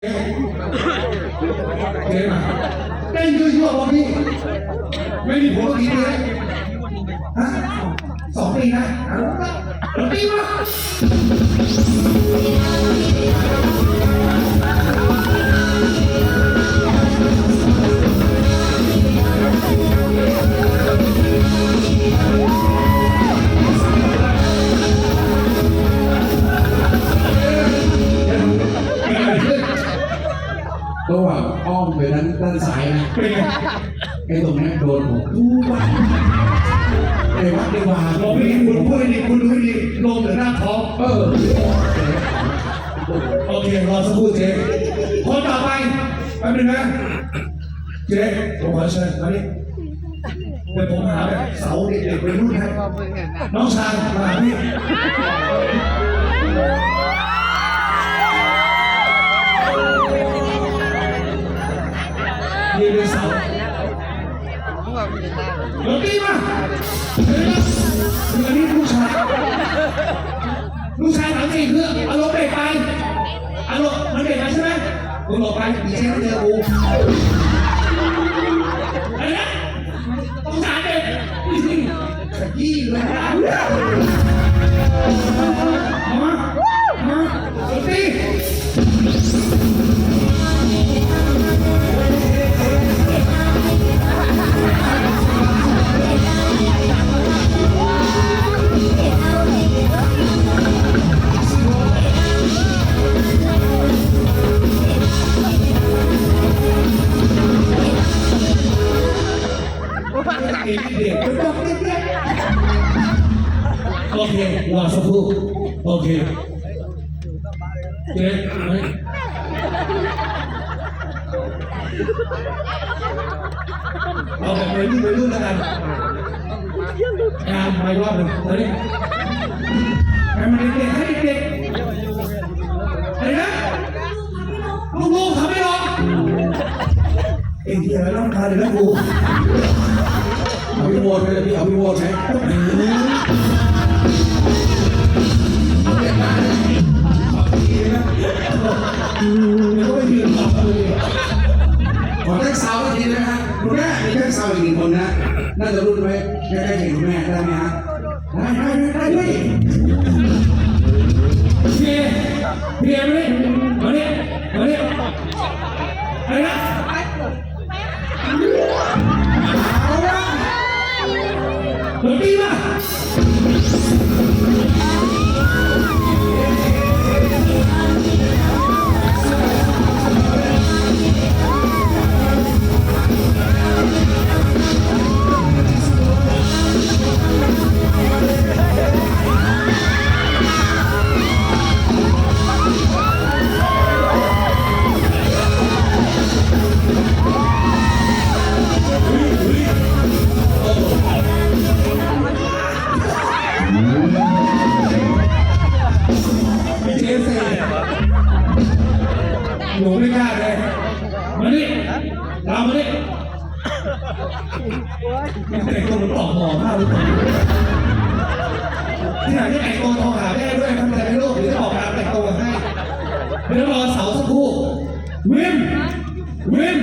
เจ๊มาเต้นยั่วๆบอกพี่ ไม่มีผัวกี่ปีแล้วฮะสองปีนะเอาละปีวะ ระหว่างอ้อมไปด้านด้านซ้ายนะเป็นไงไอ้ตรงเนี้ยโดนผมทุกวันไอ้วัดดีกว่าลงไปคุณพูดให้ดีคุณดูให้ดีลงเหนือหน้าท้องเออโอเครอสักครู่เจ๊คนต่อไปแป๊บนึงนะเจ๊ผมขอเชิญมาดิเดี๋ยวผมหาแบบเสาเด็กๆไปรุ่นให้น้องชายมาหาพี่ เดี๋ยวตีมาถือนี่ผู้ชายผู้ชายหลังสี่คืออารมณ์เปลี่ยนไปอารมณ์มันเปลี่ยนไปใช่ไหมมึงหลบไปมีแค่เจอกูอะไรนะต้องสารเบรกขยี้เลย ตีเด็กก็ต้องเด็กโอเครอสักครู่โอเคเจ๊เฮ้ยเอาแบบไปรุ่นไปรุ่นแล้วกันงานไปรอบหนึ่งเฮ้ยให้มันเด็กให้เด็กๆอะไรนะลูกๆทำไม่ลงเอ็งที่อะไรต้องการเลยนะกู เอาพี่โวดไหมพี่เอาพี่โวดไหมขอแท็กซาวด์อีกทีนะฮะคุณแม่มีแท็กซาวอีกหนึ่งคนนะน่าจะรุ่นไหมใกล้ๆเห็นคุณแม่ได้ไหมฮะได้ได้ได้ได้ด้วยเพียเพียมาดิมาดิมาดิอะไรนะ หนูไม่กล้าเลยมาดิเรามาดิเด็กตัวมันตอกหอมากเลยที่ไหนที่ไหนโทรโอรหาแม่ด้วยทำใจไม่รู้หรือออกตารแต่งตัวให้เดี๋ยวรอเสาสักครู่วิมวิม